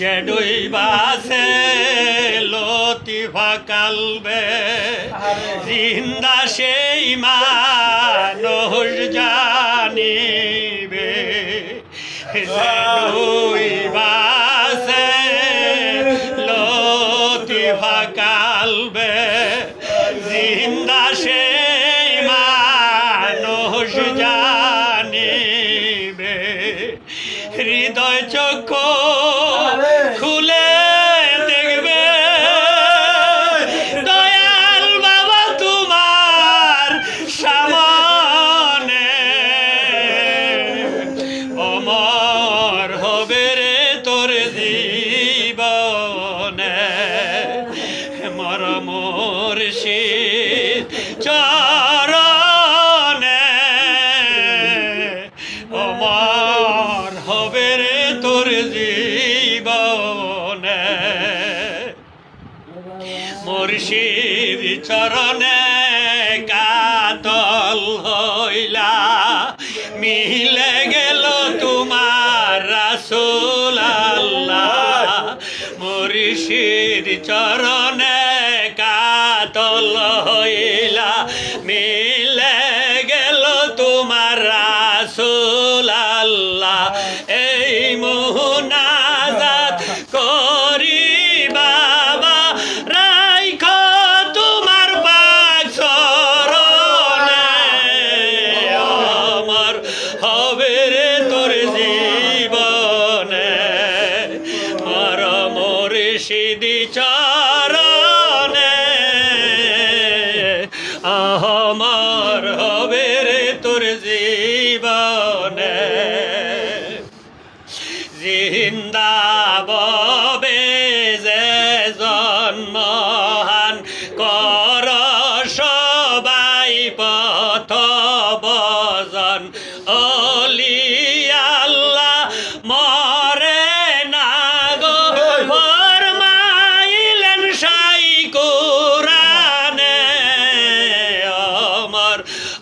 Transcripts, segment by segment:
গেডুই বাসে লতিফা কালবে জিন্দা সেই মানুষ জানিবে গেডুই বাসে লতিফা কালবে জিন্দা সেই মানুষ জানিবে হৃদয় চক্ষু মরমর শীত চরণে। অমর হবে রে তোর জীবনে। মুর্শিদ চরণে কাতল হইলা, মিলে গেল তোমার রাসূল আল্লাহ মুর্শিদ চরণে সিদি চরণে আমার হবে রে তোর জীবনে। জিন্দাববে যে জন্মহান কর সবাই পথ বজন। অলি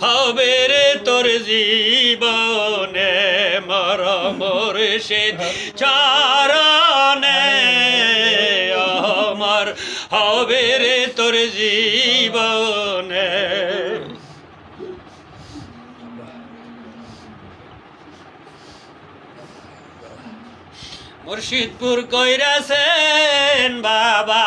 হবে রে তোর জীবনে মর মুর্শিদ চরণে আমার হবে রে তোর জীবনে। মুর্শিদপুর কইরাছেন বাবা।